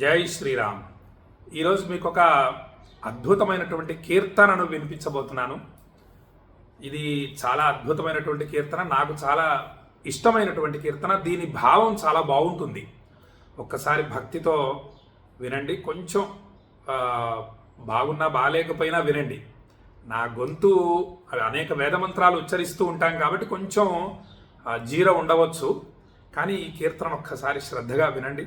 జై శ్రీరామ్. ఈరోజు మీకు ఒక అద్భుతమైనటువంటి కీర్తనను వినిపించబోతున్నాను. ఇది చాలా అద్భుతమైనటువంటి కీర్తన నాకు చాలా ఇష్టమైనటువంటి కీర్తన దీని భావం చాలా బాగుంటుంది. ఒక్కసారి భక్తితో వినండి కొంచెం బాగున్నా బాగాలేకపోయినా వినండి. నా గొంతు అవి అనేక వేదమంత్రాలు ఉచ్చరిస్తూ ఉంటాం కాబట్టి కొంచెం జీర ఉండవచ్చు. కానీ ఈ కీర్తన ఒక్కసారి శ్రద్ధగా వినండి.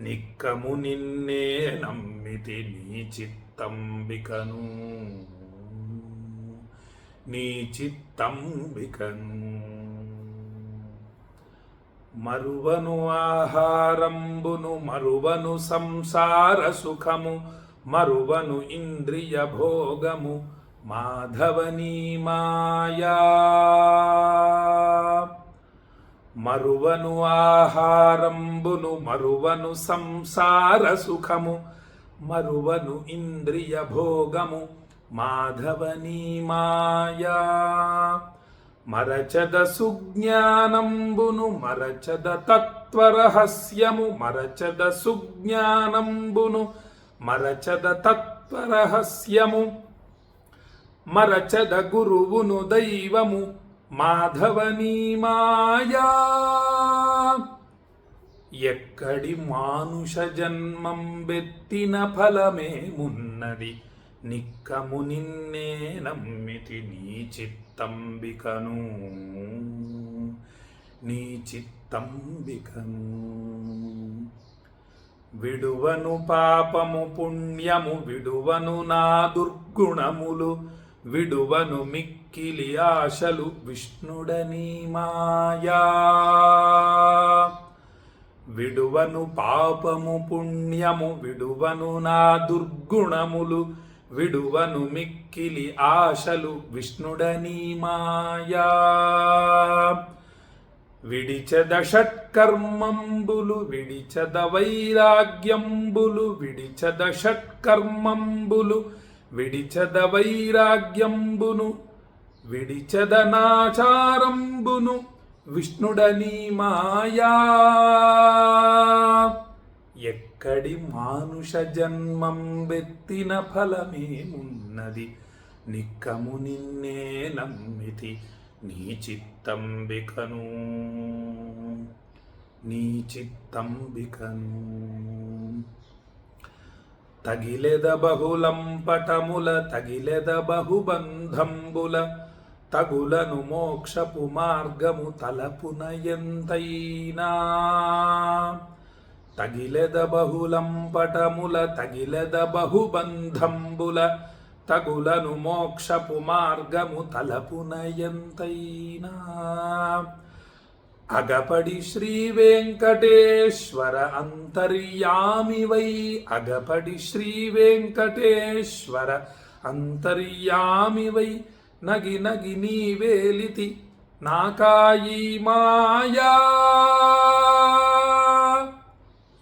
నిక్కము నిన్నే నమ్మితి నీ చిత్తంబికను. నీ చిత్తంబికను. మరువను ఆహారంబును మరువను సంసార సుఖము మరువను ఇంద్రియ భోగము. మాధవనీ మాయా. మరువను ఆహారంబును మరువను సంసార సుఖము మరువను ఇంద్రియ భోగము మాధవనీ మాయా మరచద సుజ్ఞానంబును మరచద తత్వరహస్యము మరచద సుజ్ఞానంబును మరచద తత్వరహస్యము మరచద గురువును దైవము. మాధవనీ మాయా. ఎక్కడి మానుష జన్మం బెత్తిన ఫలమేమున్నది నిక్కము నిన్నే నమ్మితి నీ చిత్తంబికను. నీ చిత్తంబికను. విడువను పాపము పుణ్యము విడువను నా దుర్గుణములు విడువను మిక్ మిక్కిలి ఆశలు విష్ణుడని మాయా. విడువను పాపము పుణ్యము విడువను నా దుర్గుణములు విడువను మిక్కిలి ఆశలు విష్ణుడని మాయా. విడిచద షట్కర్మంబులు విడిచద వైరాగ్యంబులు విడిచద షట్కర్మంబులు విడిచద వైరాగ్యంబును విడిచెదనాచారంబును విష్ణుడని మాయా. ఎక్కడి మానుష జన్మం బెత్తిన ఫలమేమున్నది? నిక్కము నిన్నే నమ్మితి నీ చిత్తంబికను. నీ చిత్తంబికను. తగిలెద బహుళం పటముల తగిలెద బహుబంధంబుల తగులను మోక్షపు మార్గము తలపున ఎంతైనా తగిలెద బహులంపటముల తగిలెద బహుబంధంబుల తగులను మోక్షపు మార్గము తలపున ఎంతైనా అగపడి శ్రీ వెంకటేశ్వర అంతర్యామి వై అగపడి శ్రీ వెంకటేశ్వర అంతర్యామి వై నగి నగి నీ వేలితి నాకాయి మాయా.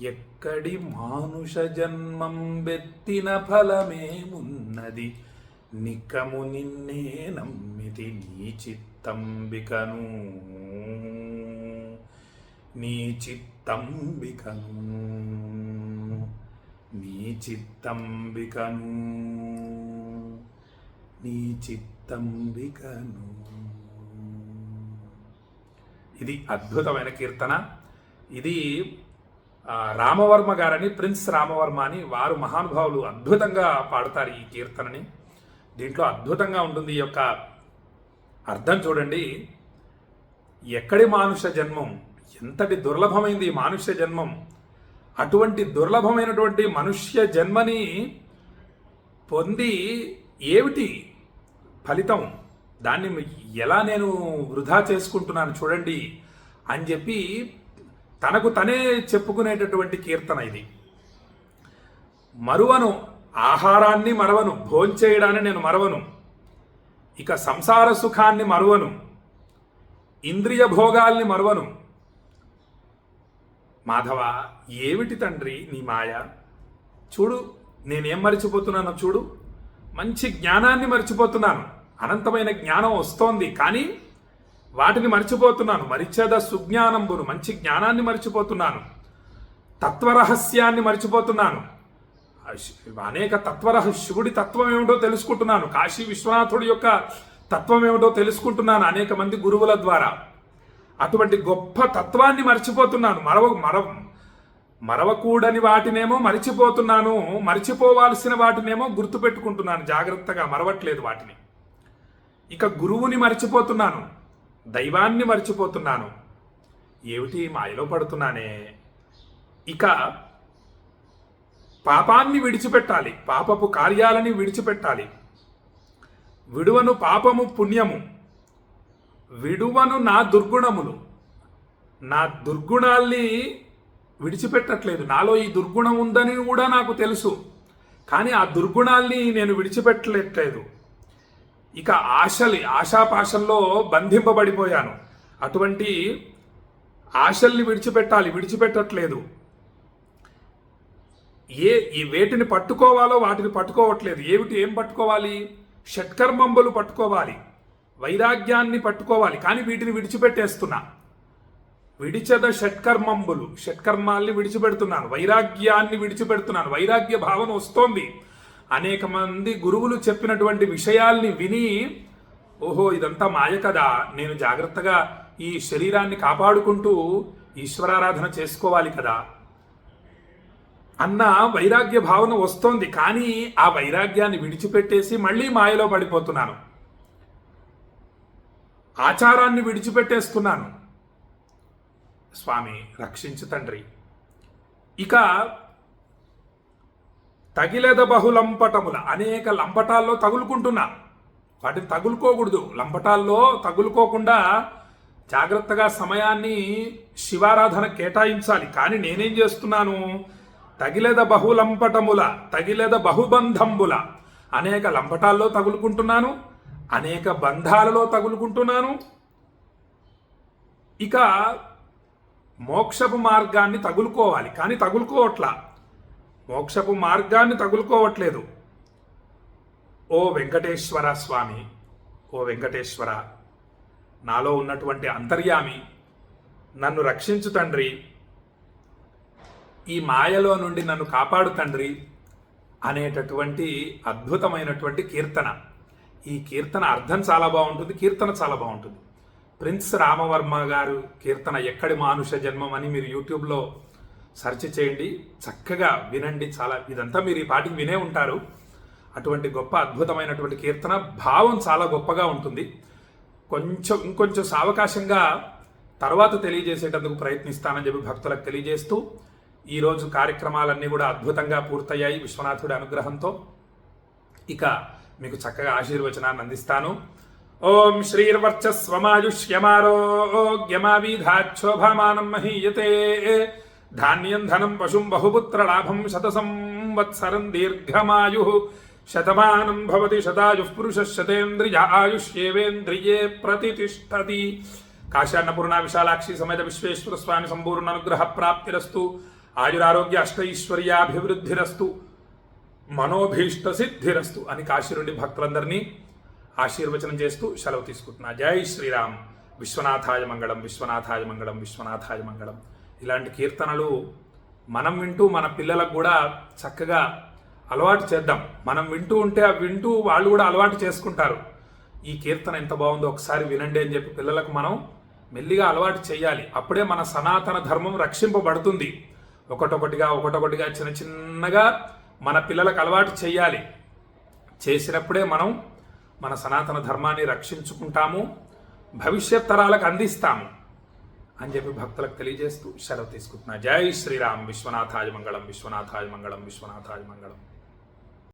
ఎక్కడి మానుష జన్మం బెత్తిన ఫలమేమున్నది? నికము నిన్నే నమ్మితి నీ చిత్తంబికను. నీ చిత్తంబికను. నీ చిత్తంబికను. నీ చిత్తంబికను ఇది అద్భుతమైన కీర్తన. ఇది రామవర్మ గారని ప్రిన్స్ రామవర్మ అని వారు మహానుభావులు అద్భుతంగా పాడతారు ఈ కీర్తనని. దీంట్లో అద్భుతంగా ఉంటుంది ఈ యొక్క అర్థం చూడండి. ఎక్కడి మానుష జన్మం? ఎంతటి దుర్లభమైంది ఈ మానుష్య జన్మం? అటువంటి దుర్లభమైనటువంటి మనుష్య జన్మని పొంది ఏమిటి? ఫలితం. దాన్ని ఎలా నేను వృధా చేసుకుంటున్నాను చూడండి అని చెప్పి తనకు తనే చెప్పుకునేటటువంటి కీర్తన ఇది. మరువను ఆహారాన్ని మరవను భోంచేయడాన్ని నేను మరవను. ఇక సంసార సుఖాన్ని మరువను. ఇంద్రియ భోగాల్ని మరువను. మాధవ ఏమిటి తండ్రి నీ మాయ? చూడు నేనేం మరిచిపోతున్నానో చూడు. మంచి జ్ఞానాన్ని మర్చిపోతున్నాను. అనంతమైన జ్ఞానం వస్తోంది కానీ వాటిని మర్చిపోతున్నాను. మరిచేద సుజ్ఞానంబును మంచి జ్ఞానాన్ని మర్చిపోతున్నాను. తత్వరహస్యాన్ని మర్చిపోతున్నాను. అనేక తత్వరహ శివుడి తత్వం ఏమిటో తెలుసుకుంటున్నాను. కాశీ విశ్వనాథుడి యొక్క తత్వం ఏమిటో తెలుసుకుంటున్నాను అనేక మంది గురువుల ద్వారా. అటువంటి గొప్ప తత్వాన్ని మర్చిపోతున్నాను. మరవ మరవ మరవకూడని వాటినేమో మరిచిపోతున్నాను మరిచిపోవాల్సిన వాటినేమో గుర్తుపెట్టుకుంటున్నాను. జాగ్రత్తగా మరవట్లేదు వాటిని. ఇక గురువుని మర్చిపోతున్నాను దైవాన్ని మర్చిపోతున్నాను. ఏమిటి మాయలో పడుతున్నానే? ఇక పాపాన్ని విడిచిపెట్టాలి పాపపు కార్యాలని విడిచిపెట్టాలి. విడువను పాపము పుణ్యము విడువను నా దుర్గుణములు. నా దుర్గుణాల్ని విడిచిపెట్టట్లేదు. నాలో ఈ దుర్గుణం ఉందని కూడా నాకు తెలుసు. కానీ ఆ దుర్గుణాల్ని నేను విడిచిపెట్టలేదు ఇక ఆశలి ఆశాపాశల్లో బంధింపబడిపోయాను. అటువంటి ఆశల్ని విడిచిపెట్టాలి విడిచిపెట్టట్లేదు. ఏ ఈ వేటిని పట్టుకోవాలో వాటిని పట్టుకోవట్లేదు. ఏమిటి ఏం పట్టుకోవాలి? షట్కర్మంబులు పట్టుకోవాలి. వైరాగ్యాన్ని పట్టుకోవాలి. కానీ వీటిని విడిచిపెట్టేస్తున్నా. విడిచద షట్కర్మంబులు. షట్కర్మాల్ని విడిచిపెడుతున్నాను. వైరాగ్యాన్ని విడిచిపెడుతున్నాను. వైరాగ్య భావన వస్తోంది. అనేక మంది గురువులు చెప్పినటువంటి విషయాల్ని విని ఓహో ఇదంతా మాయ కదా. నేను జాగ్రత్తగా ఈ శరీరాన్ని కాపాడుకుంటూ ఈశ్వరారాధన చేసుకోవాలి కదా. అన్న వైరాగ్య భావన వస్తోంది. కానీ ఆ వైరాగ్యాన్ని విడిచిపెట్టేసి మళ్ళీ మాయలో పడిపోతున్నాను. ఆచారాన్ని విడిచిపెట్టేస్తున్నాను. స్వామి రక్షించు తండ్రి. ఇక తగిలెద బహులంపటముల అనేక లంపటాల్లో తగులుకుంటున్నా వాటిని తగులుకోకూడదు. లంపటాల్లో తగులుకోకుండా జాగ్రత్తగా సమయాన్ని శివారాధన కేటాయించాలి. కానీ నేనేం చేస్తున్నాను? తగిలెద బహులంపటముల తగిలెద బహుబంధంబుల అనేక లంపటాల్లో తగులుకుంటున్నాను అనేక బంధాలలో తగులుకుంటున్నాను. ఇక మోక్షపు మార్గాన్ని తగులుకోవాలి. కానీ తగులుకోవట్లా. మోక్షపు మార్గాన్ని తగులుకోవట్లేదు. ఓ వెంకటేశ్వర స్వామి ఓ వెంకటేశ్వర నాలో ఉన్నటువంటి అంతర్యామి నన్ను రక్షించు తండ్రి. ఈ మాయలో నుండి నన్ను కాపాడు తండ్రి అనేటటువంటి అద్భుతమైనటువంటి కీర్తన. ఈ కీర్తన అర్థం చాలా బాగుంటుంది కీర్తన చాలా బాగుంటుంది. ప్రిన్స్ రామవర్మ గారు కీర్తన ఎక్కడి మానుష జన్మం అని మీరు యూట్యూబ్లో సెర్చ్ చేయండి. చక్కగా వినండి. చాలా ఇదంతా మీరు ఈ పాటికి వినే ఉంటారు. అటువంటి గొప్ప అద్భుతమైనటువంటి కీర్తన భావం చాలా గొప్పగా ఉంటుంది. కొంచెం ఇంకొంచెం సావకాశంగా తర్వాత తెలియజేసేటందుకు ప్రయత్నిస్తానని చెప్పి భక్తులకు తెలియజేస్తూ ఈరోజు కార్యక్రమాలన్నీ కూడా అద్భుతంగా పూర్తయ్యాయి విశ్వనాథుడి అనుగ్రహంతో. ఇక మీకు చక్కగా ఆశీర్వచనాన్ని అందిస్తాను. ఓం శ్రీర్వర్చస్వమాయుష్యమారోగ్యమావీధాక్షోభమానం మహీయతే. ధాన్యం ధనం పశుం బహుపుత్రలాభం శతసంవత్సరం దీర్ఘమాయు. శతమానం భవతి శతాయు పురుష శతేంద్రియ ఆయుష్యేవేంద్రియే ప్రతిష్టతి కాశాన్నపూర్ణ విశాలాక్షి సమేత విశ్వేశ్వర స్వామి సంపూర్ణ అనుగ్రహ ప్రాప్తిరస్తు ఆయురారోగ్య అష్టైశ్వర్యాభివృద్ధిరస్తు. మనోభీష్ట సిద్ధిరస్తు అని కాశీ నుండి భక్తులందరినీ ఆశీర్వచనం చేస్తూ సెలవు తీసుకుంటున్నా. జై శ్రీరామ్. విశ్వనాథాయ మంగళం విశ్వనాథాయ మంగళం విశ్వనాథాయ మంగళం. ఇలాంటి కీర్తనలు మనం వింటూ మన పిల్లలకు కూడా చక్కగా అలవాటు చేద్దాం. మనం వింటూ ఉంటే ఆ వింటూ వాళ్ళు కూడా అలవాటు చేసుకుంటారు. ఈ కీర్తన ఎంత బాగుందో ఒకసారి వినండి అని చెప్పి పిల్లలకు మనం మెల్లిగా అలవాటు చేయాలి. అప్పుడే మన సనాతన ధర్మం రక్షింపబడుతుంది. ఒకటొకటిగా ఒకటొకటిగా చిన్న చిన్నగా మన పిల్లలకు అలవాటు చేయాలి. చేసినప్పుడే మనం మన సనాతన ధర్మాన్ని రక్షించుకుంటాము భవిష్యత్ తరాలకు అందిస్తాము అని చెప్పి భక్తులకు తెలియజేస్తూ సెలవు తీసుకుంటున్నా. జై శ్రీరామ్. విశ్వనాథాయ మంగళం. విశ్వనాథాయ మంగళం. విశ్వనాథాయ మంగళం.